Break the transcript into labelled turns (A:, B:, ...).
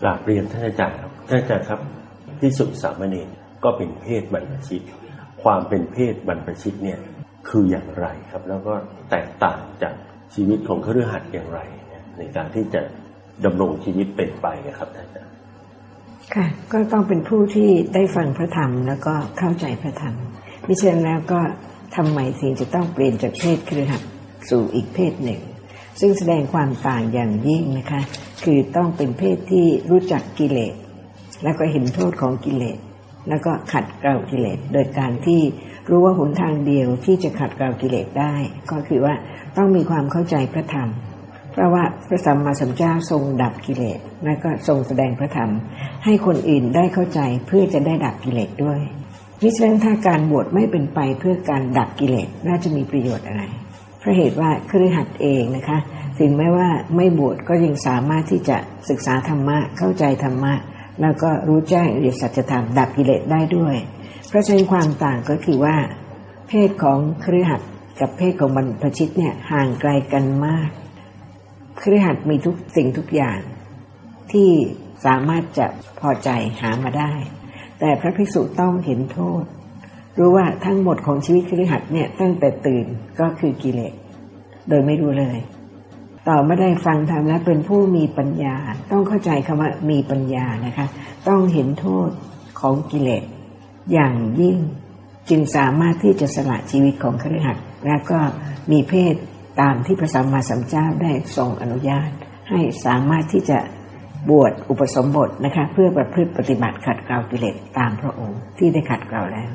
A: กราบเรียนท่านอาจารย์ครับท่านอาจารย์ครับพิสุสามเณรก็เป็นเพศบรรพชิต ความเป็นเพศบรรพชิตเนี่ยคืออย่างไรครับ แล้วก็แตกต่างจากชีวิตของเครือขัดอย่างไร ในการที่จะดำรงชีวิตเป็นไปนะครับท่านอาจารย์
B: ค่ะก็ต้องเป็นผู้ที่ได้ฟังพระธรรม แล้วก็เข้าใจพระธรรมมิฉะนั้นแล้วก็ทำไมสิ่งจะต้องเปลี่ยนจากเพศครือขัดสู่อีกเพศหนึ่ง ซึ่งแสดงความต่างอย่างยิ่งนะคะ คือต้องเป็นเพศที่รู้จักกิเลส แล้วก็เห็นโทษของกิเลส แล้วก็ขัดเกลากิเลส โดยการที่รู้ว่าหนทางเดียวที่จะขัดเกลากิเลสได้ ก็คือว่าต้องมีความเข้าใจพระธรรม เพราะว่าพระสัมมาสัมพุทธเจ้าทรงดับกิเลส และก็ทรงแสดงพระธรรม ให้คนอื่นได้เข้าใจเพื่อจะได้ดับกิเลสด้วยมิฉะนั้นถ้าการบวชไม่เป็นไปเพื่อการดับกิเลสน่าจะมีประโยชน์อะไรเพราะเหตุว่าครือหัดเองนะคะ ถึงแม้ว่าไม่บวชก็ยังสามารถที่จะศึกษาธรรมะเข้าใจธรรมะ แล้วก็รู้แจ้งอริยสัจธรรมดับกิเลสได้ด้วย เพราะฉะนั้นความต่างก็คือว่า เพศของครือหัดกับเพศของบรรพชิตเนี่ยห่างไกลกันมากครือหัดมีทุกสิ่งทุกอย่าง ที่สามารถจะพอใจหามาได้ แต่พระภิกษุต้องเห็นโทษ รู้ว่าทั้งหมดของชีวิตครือหัดเนี่ยตั้งแต่ตื่นก็คือกิเลสโดยไม่รู้เลย ต่อไม่ได้ฟังธรรมและเป็นผู้มีปัญญา ต้องเข้าใจคำว่ามีปัญญานะคะ ต้องเห็นโทษของกิเลสอย่างยิ่งจึงสามารถที่จะสละชีวิตของคฤหัสถ์และก็มีเพศตามที่พระสัมมาสัมพุทธเจ้าได้ทรงอนุญาต ให้สามารถที่จะบวชอุปสมบทนะคะ เพื่อประพฤติปฏิบัติขัดเกลากิเลสตามพระองค์ที่ได้ขัดเกลาแล้ว